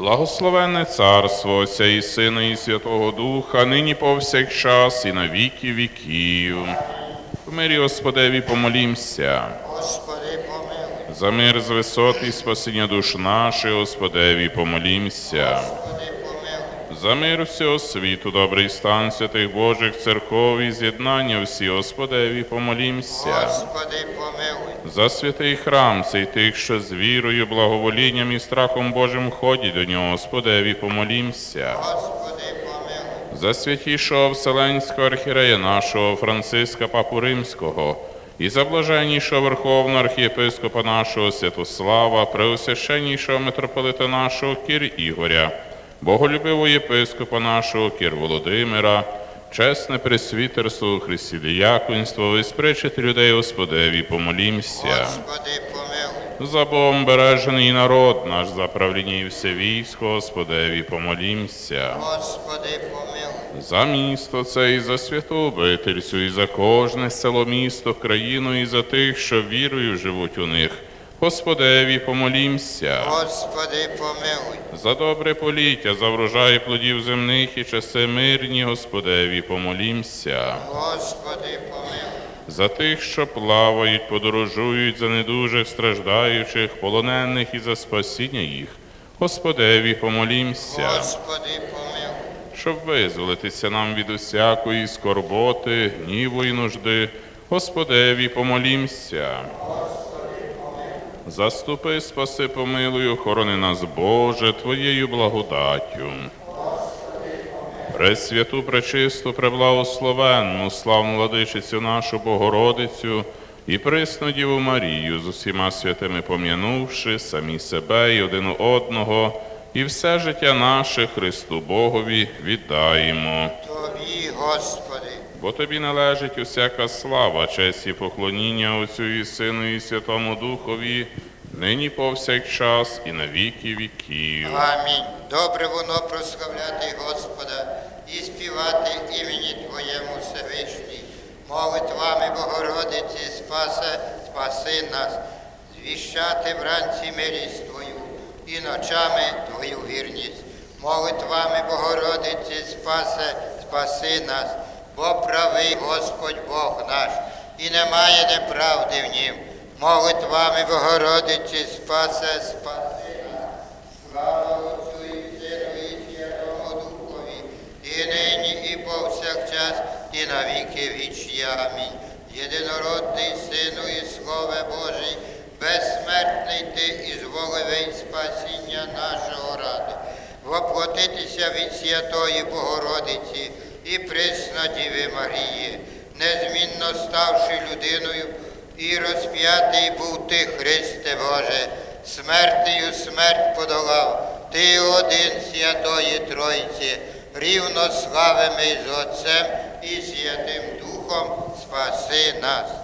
Благословенне царство Отця і Сина, і Святого Духа, нині повсякчас, і на віки віків. В мирі Господеві помолімся. Господи, помилуй, За мир з висот і спасіння душ наших, Господеві помолімся. Господи, помилуй, За мир всього світу, добрий стан святих Божих церков і з'єднання всі, Господеві помолімся. Господи, помилуй, За святий храм, цей тих, що з вірою, благоволінням і страхом Божим ходять до нього, Господеві помолімся. За святішого Вселенського архірея нашого Франциска Папу Римського і за блаженнішого Верховного архієпископа нашого Святослава, преосвященнішого митрополита нашого Кір Ігоря, боголюбивого єпископа нашого Кір Володимира, чесне пресвітерство у Христі діяконство, виспричити людей Господеві, помолімся. Господи, помилуй, За Богом бережений народ наш, за правління і все військо, Господеві, помолімся. Господи, помилуй, За місто це і за святу обительцю, і за кожне село, місто, країну, і за тих, що вірою живуть у них. Господеві помолімся. Господи, помилуй, За добре поліття, за врожай плодів земних і часи мирні, Господеві помолімся. Господи, помилуй, За тих, що плавають, подорожують, за недужих страждаючих, полонених і за спасіння їх. Господеві помолімся. Господи, помилуй, щоб визволитися нам від усякої скорботи, гніву і нужди, Господеві помолімся. Заступи, спаси, помилуй, охорони нас, Боже, Твоєю благодаттю. Пресвяту, пречисту, преблагословенну, славну владичицю нашу Богородицю і присну Діву Марію з усіма святими пом'янувши самі себе і один одного, і все життя наше Христу Богові віддаємо. Тобі, Господи, Бо тобі належить усяка слава, честь і поклоніння Отцю і Сину і Святому Духові, нині повсякчас і на віки віків. Амінь. Добре воно прославляти Господа і співати імені Твоєму Всевишній. Молитвами Богородиці спасе, спаси нас, звіщати вранці милість Твою і ночами Твою вірність. Молитвами Богородиці спасе, спаси нас, бо правий Господь Бог наш, і немає неправди в нім. Молитвами Богородиці спасе, спаси нас. Слава Отцю і Сину і Святому Духові, і нині, і повсякчас, і на віки вічні. Амінь. Єдинородний Сину і Слове Божий, безсмертний Ти і зволивий спасіння нашого ради, воплотитися від Святої Богородиці і присно Діви Марії, незмінно ставши людиною, і розп'ятий був ти, Христе Боже, смертею смерть подолав, ти один Святої Тройці, рівно славими з Отцем і Святим Духом спаси нас.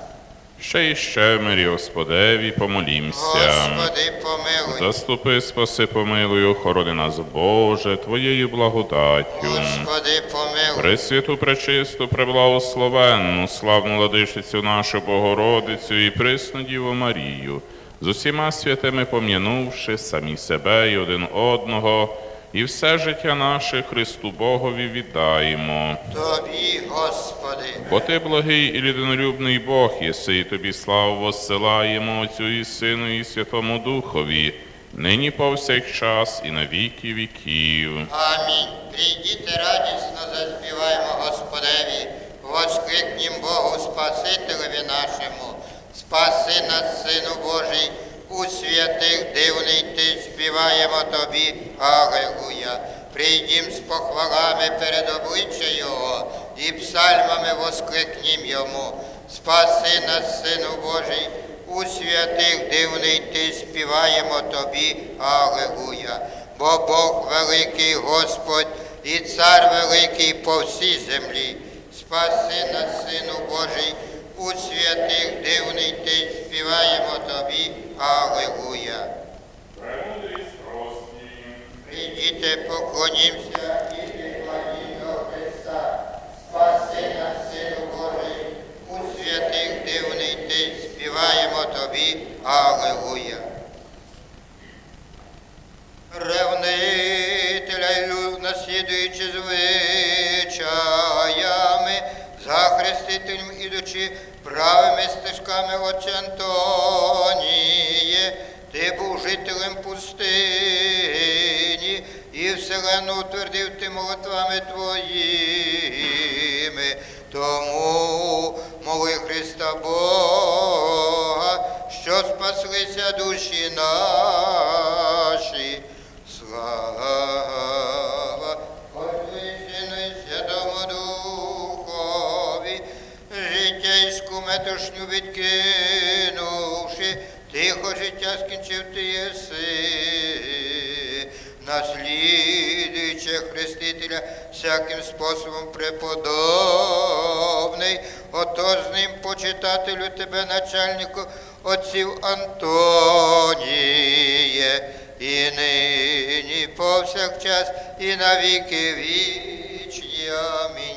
Ще і ще мирі Господеві помолімся. Господи, помилуй, Заступи, спаси, помилуй, охорони нас, Боже, Твоєю благодаттю. Господи, помилуй, Пресвяту, пречисту, преблагословенну, славну владичицю нашу Богородицю і присну Діву Марію, з усіма святими пом'янувши самі себе і один одного, і все життя наше Христу Богові віддаємо. Тобі, Господи, Бо ти благий і людинолюбний Бог єси, і тобі славу воссилаємо Отцю і Сину і Святому Духові, нині повсякчас і на віки віків. Амінь. Прийдіте радісно заспіваємо Господеві, воскликнім Богу Спасителеві нашому. Спаси нас, Сину Божий, у святих дивний ти співаємо тобі. Аллилуйя. Прийдім з похвалами перед обличчя Його і псальмами воскликнім Йому. Спаси нас, Сину Божий, у святих дивний ти співаємо тобі. Аллилуйя. Бо Бог великий Господь і цар великий по всій землі. Спаси нас, Сину Божий, у святих дивний ти співаємо тобі. Аллилуйя. Прийдіте, поклонімося і прикладімо до Христа. Спаси нас, Сину Божий, у святих дивний ти співаємо тобі. Аллилуйя. ревнителя наслідуючи звичаями, за хрестителем ідучи правими стежками Отче Антоніє, ти був жителем пустині і вселену утвердив ти молитвами твоїми. Тому моли Христа Бога, що спаслися душі наші. Слава метушню відкинувши, тихо життя скінчив ти єси, наслідуючи Хрестителя всяким способом преподобний, ото з ним почитателю тебе, начальнику отців Антоніє, і нині повсякчас, і на віки вічні. Амінь.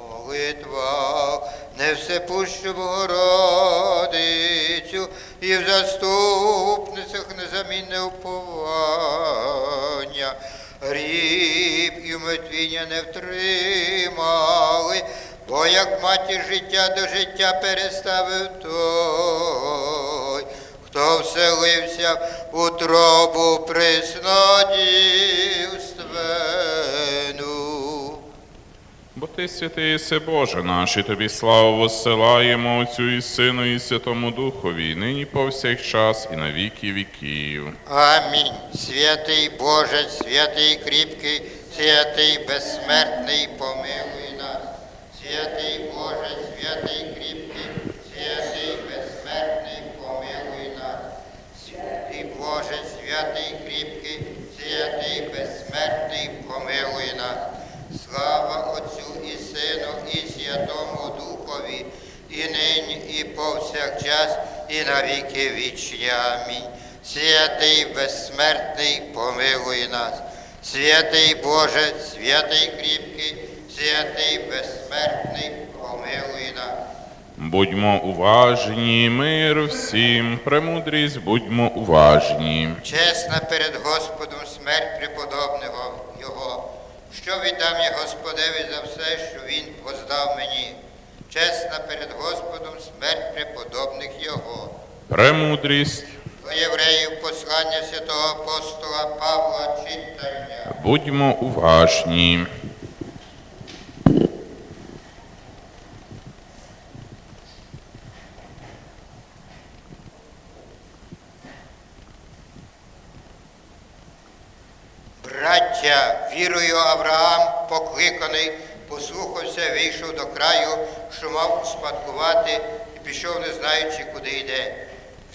Молитва не всепущу Богородицю, і в заступницях незамінне уповання. Ріб і мертвіння не втримали, бо як маті життя до життя переставив той, хто вселився в утробу приснодівственну. Ти святий се Боже наш, і тобі славу воссилаємо Отцю і Сину і Святому Духові, і нині повсякчас і на віки віків. Амінь. Святий Боже, святий кріпкий, святий безсмертний, помилуй нас. Святий Боже, святий кріпкий, святий безсмертний, помилуй нас. Святий Боже, святий кріпкий, святий безсмертний, помилуй нас. Слава Отцю і Сину, і Святому Духові, і нині, і повсякчас, і на віки вічні. Амінь. Святий безсмертний, помилуй нас. Святий Боже, святий кріпкий, святий безсмертний, помилуй нас. Будьмо уважні, мир всім, премудрість, будьмо уважні. Чесна перед Господом смерть преподобного Його, що віддам я Господеві за все, що Він воздав мені. Чесна перед Господом смерть преподобних Його. Премудрість, До євреїв послання святого апостола Павла читання. будьмо уважні. Браття, вірою Авраам, покликаний, послухався, вийшов до краю, що мав успадкувати, і пішов, не знаючи, куди йде.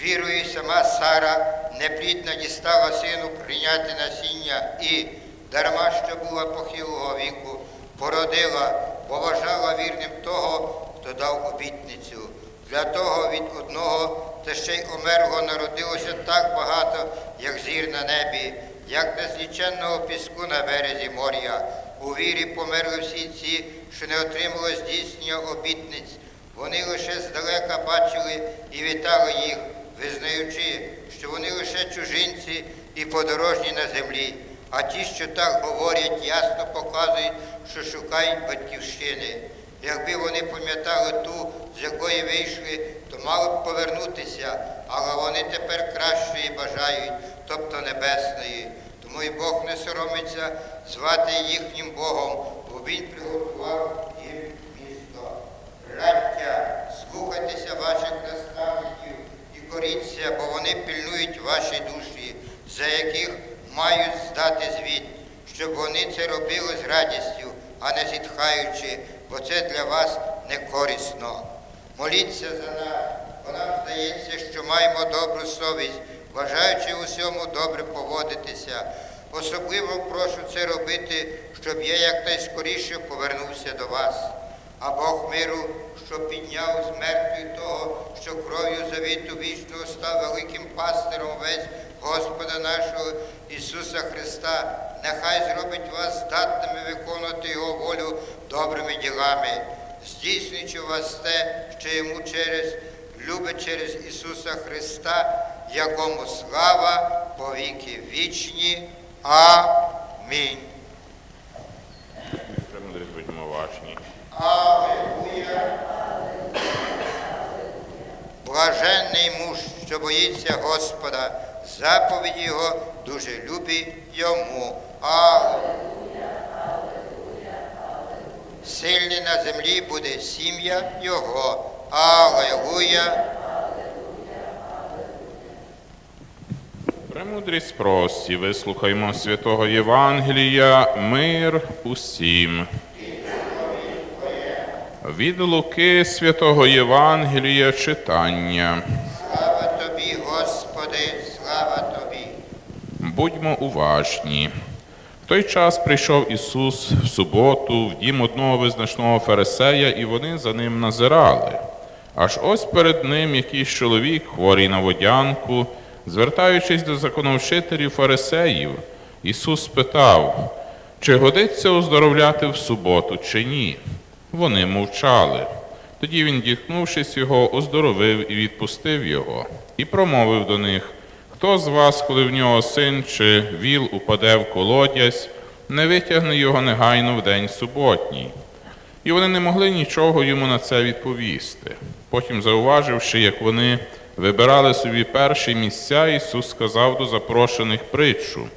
Вірою сама Сара неплідна дістала сину прийняти насіння і, дарма що була похилого віку, породила, бо вважала вірним того, хто дав обітницю. Для того від одного та ще й омерлого народилося так багато, як зір на небі, як незліченного піску на березі моря. У вірі померли всі ці, що не отримали здійснення обітниць. Вони лише здалека бачили і вітали їх, визнаючи, що вони лише чужинці і подорожні на землі. А ті, що так говорять, ясно показують, що шукають батьківщини. Якби вони пам'ятали ту, з якої вийшли, то мали б повернутися, але вони тепер кращої бажають, тобто небесної. Тому і Бог не соромиться звати їхнім Богом, бо Він приготував їм місто. Браття, слухайтеся ваших наставників і коріться, бо вони пильнують ваші душі, за яких мають здати звіт, щоб вони це робили з радістю, а не зітхаючи, бо це для вас не корисно. Моліться за нас, бо нам здається, що маємо добру совість, бажаючи усьому добре поводитися. Особливо прошу це робити, щоб я якнайскоріше повернувся до вас. А Бог миру, що підняв з мертвих того, що кров'ю завіту вічного став великим пастиром весь Господа нашого Ісуса Христа, нехай зробить вас здатними виконувати Його волю добрими ділами, здійснюючи вас те, що йому через любить через Ісуса Христа, якому слава повіки вічні. Амінь. Будьмо вашні. Аллилуйя. Блаженний муж, що боїться Господа, заповіді його дуже любі йому. Аллилуйя. Сильний на землі буде сім'я його. Аллилуйя. Премудрість прості, вислухаймо святого Євангелія, мир усім. Від Луки святого Євангелія читання. Слава тобі, Господи, слава тобі. Будьмо уважні. В той час прийшов Ісус в суботу в дім одного визначного фарисея, і вони за ним назирали. Аж ось перед ним якийсь чоловік, хворий на водянку, звертаючись до законовчителів фарисеїв, Ісус спитав, чи годиться оздоровляти в суботу, чи ні. Вони мовчали. Тоді він, діткнувшись його, оздоровив і відпустив його, і промовив до них: Хто з вас, коли в нього син чи віл упаде в колодязь, не витягне його негайно в день суботній? І вони не могли нічого йому на це відповісти. Потім, зауваживши, як вони вибирали собі перші місця, Ісус сказав до запрошених притчу: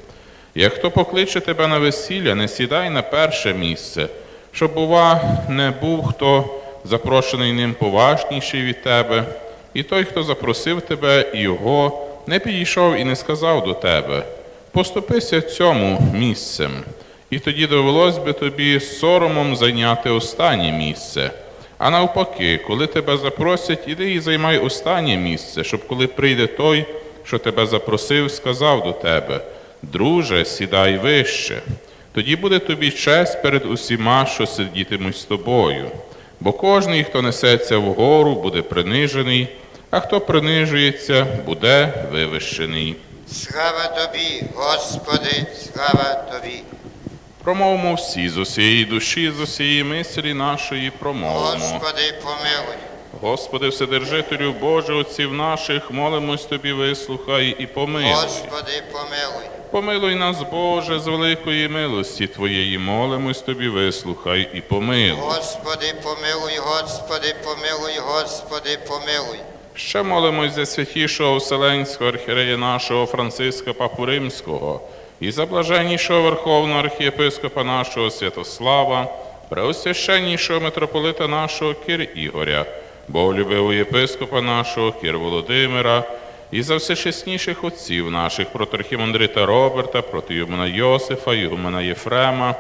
як хто покличе тебе на весілля, не сідай на перше місце, щоб, бува, не був хто запрошений ним поважніший від тебе, і той, хто запросив тебе, і його не підійшов і не сказав до тебе: поступися цьому місцем, і тоді довелось би тобі соромом зайняти останнє місце. А навпаки, коли тебе запросять, іди і займай останнє місце, щоб коли прийде той, що тебе запросив, сказав до тебе: Друже, сідай вище. Тоді буде тобі честь перед усіма, що сидітимуть з тобою. Бо кожний, хто несеться вгору, буде принижений, а хто принижується, буде вивищений. Слава тобі, Господи, слава тобі. Промовмо всі з усієї душі, з усієї мислі нашої промовимо. Господи, помилуй. Господи, Вседержителю Боже, отців наших, молимось Тобі, вислухай і помилуй. Господи, помилуй. Помилуй нас, Боже, з великої милості Твоєї, молимось Тобі, вислухай і помилуй. Господи, помилуй, Господи, помилуй, Господи, помилуй. Ще молимось за святішого Вселенського архірея нашого Франциска Папу Римського і за блаженнішого Верховного архієпископа нашого Святослава, преосвященнішого митрополита нашого Кир Ігоря, боголюбивого єпископа нашого Кир Володимира, і за всечесніших отців наших проторхімандрита Роберта, протиюмена Йосифа, Ігумена Єфрема,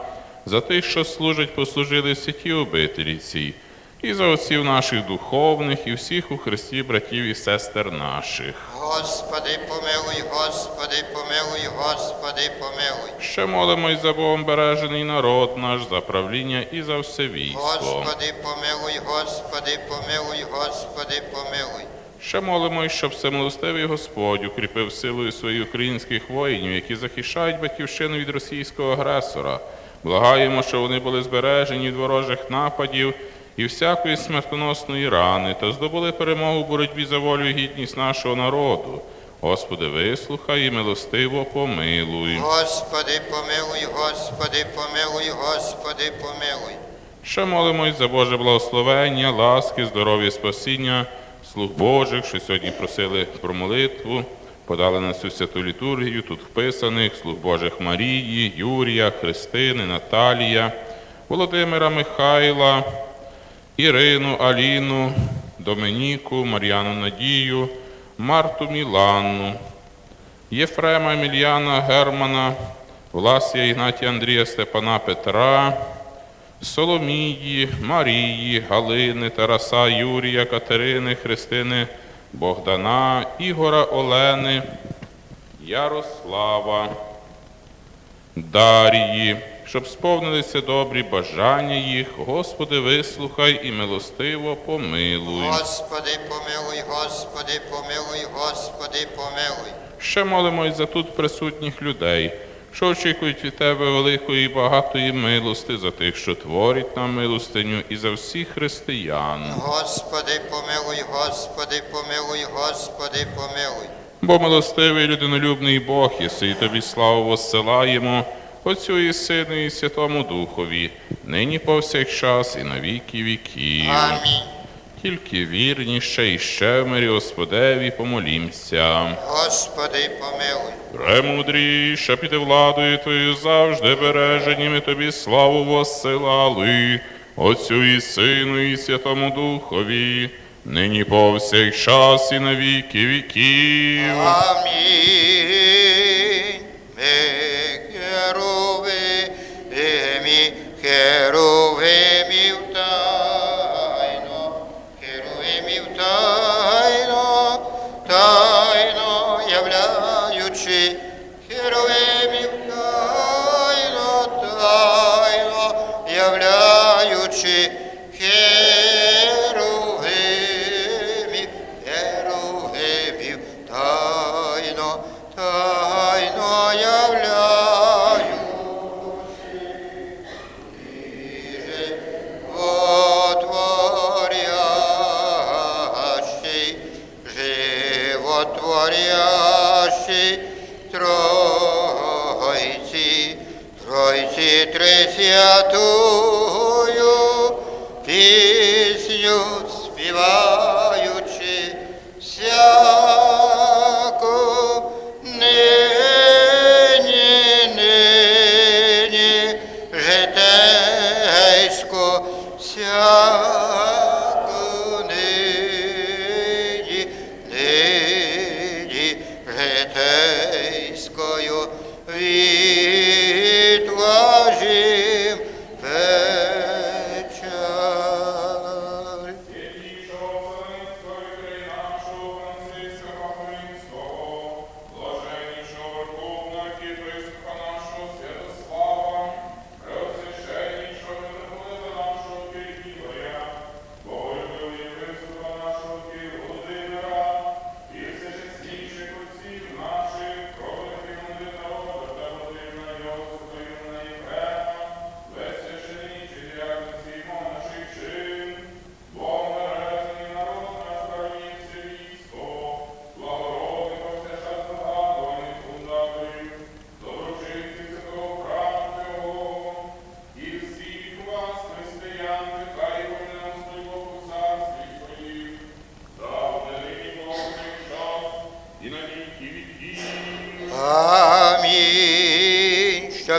за тих, що служать, послужили в святі обителі цій, і за отців наших духовних, і всіх у Христі братів і сестер наших. Господи, помилуй, Господи, помилуй, Господи, помилуй. Ще молимось за Богом бережений народ наш, за правління і за все військо. Господи, помилуй, Господи, помилуй, Господи, помилуй. Ще молимось, щоб всемилостивий Господь укріпив силою своїх українських воїнів, які захищають батьківщину від російського агресора. Благаємо, щоб вони були збережені від ворожих нападів і всякої смертоносної рани, та здобули перемогу в боротьбі за волю і гідність нашого народу. Господи, вислухай і милостиво помилуй. Господи, помилуй, Господи, помилуй, Господи, помилуй. Ще молимось за Боже благословення, ласки, здоров'я, спасіння, слуг Божих, що сьогодні просили про молитву, подали на цю святу літургію, тут вписаних, слуг Божих Марії, Юрія, Христини, Наталія, Володимира Михайла, Ірину, Аліну, Доменіку, Мар'яну Надію, Марту Міланну, Єфрема Емельяна Германа, Власія Ігнатія Андрія Степана Петра, Соломії, Марії, Галини, Тараса, Юрія, Катерини, Христини, Богдана, Ігора Олени, Ярослава, Дарії, щоб сповнилися добрі бажання їх, Господи, вислухай і милостиво помилуй. Господи, помилуй, Господи, помилуй, Господи, помилуй. Ще молимось за тут присутніх людей, що очікують від Тебе великої і багатої милости за тих, що творять нам милостиню, і за всіх християн. Господи, помилуй, Господи, помилуй, Господи, помилуй. Бо милостивий людинолюбний Бог, єси і тобі славу воссилаємо, Отцю і Сину і Святому Духові, нині повсякчас і на віки віків. Амінь. Тільки вірніше і ще в мирі Господеві помолімся. Господи, помилуй. Премудріше під владою Твою завжди береженіми тобі славу воссилали, Отцю і Сину і Святому Духові, нині повсякчас і на віки віків. Амінь. Vero.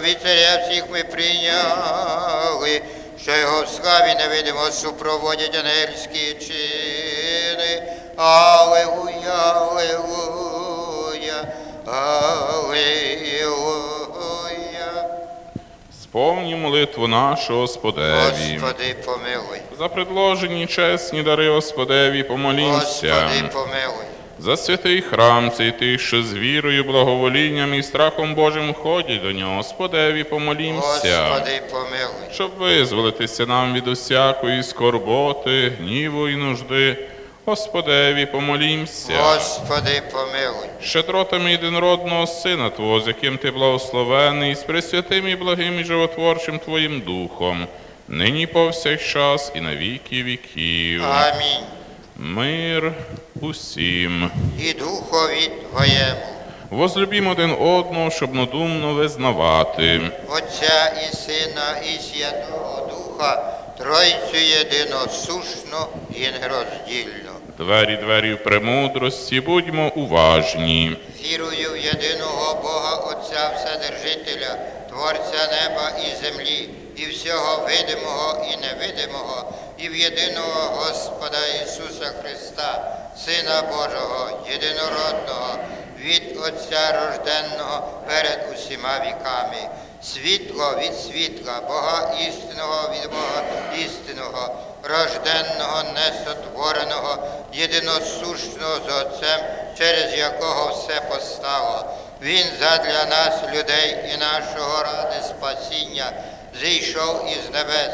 Амінь. Царя всіх ми прийняли, що його в славі невидимо супроводять ангельські чини. Аллилуйя, аллилуйя, аллилуйя. Сповні молитву нашу Господеві. Господи, помилуй. За предложені чесні дари Господеві помолімся. Господи, помилуй. За святий храм цей тих, що з вірою, благоволінням і страхом Божим ходять до нього, Господеві помолімся. Господи, помилуй. Щоб визволитися нам від усякої скорботи, гніву і нужди, Господеві помолімся. Господи, помилуй. Щедротами єдинородного Сина Твого, з яким ти благословений, з пресвятим і благим і животворчим Твоїм Духом, нині повсякчас і на віки віків. Амінь. Мир усім. І духові Твоєму. Возлюбім один одного, щоб надумно визнавати. Отця і Сина, і Святого Духа, Тройцю єдино, сушно і нероздільно. Двері, двері в премудрості, будьмо уважні. Вірую в єдиного Бога Отця Вседержителя, Творця неба і землі, і всього видимого і невидимого, і в єдиного Господа Ісуса Христа, Сина Божого, єдинородного, від Отця рожденного перед усіма віками. Світло від світла, Бога істинного від Бога істинного, рожденного, несотвореного, єдиносущного з Отцем, через якого все постало. Він задля нас, людей і нашого ради спасіння, зійшов із небес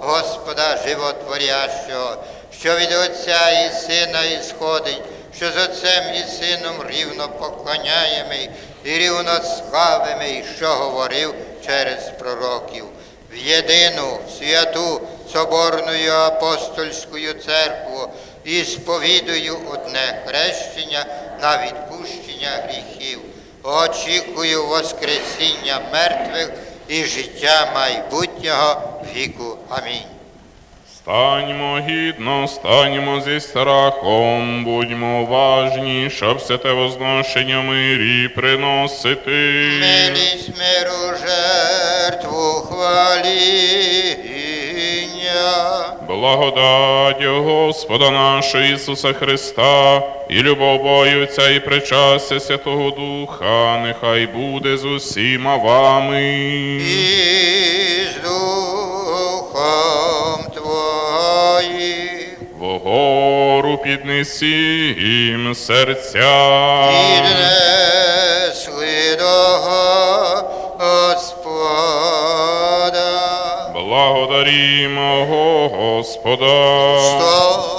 Господа Животворящого, що від Отця і Сина ісходить, що з Отцем і Сином рівно поклоняємий і рівно славимий, що говорив через пророків в єдину святу соборною апостольську церкву і сповідую одне хрещення на відпущення гріхів. Очікую Воскресіння мертвих і життя майбутнього віку. Амінь. Станьмо гідно, станьмо зі страхом, будьмо уважні, щоб все те возношення мирі приносити. Милість миру жертву хваління. Благодать Господа нашого Ісуса Христа, і любов Бою Отця і причастя Святого Духа, нехай буде з усіма вами. І з духом твоїм. Вгору піднесім серця. Піднесли до Господа. Благодарімо Господа.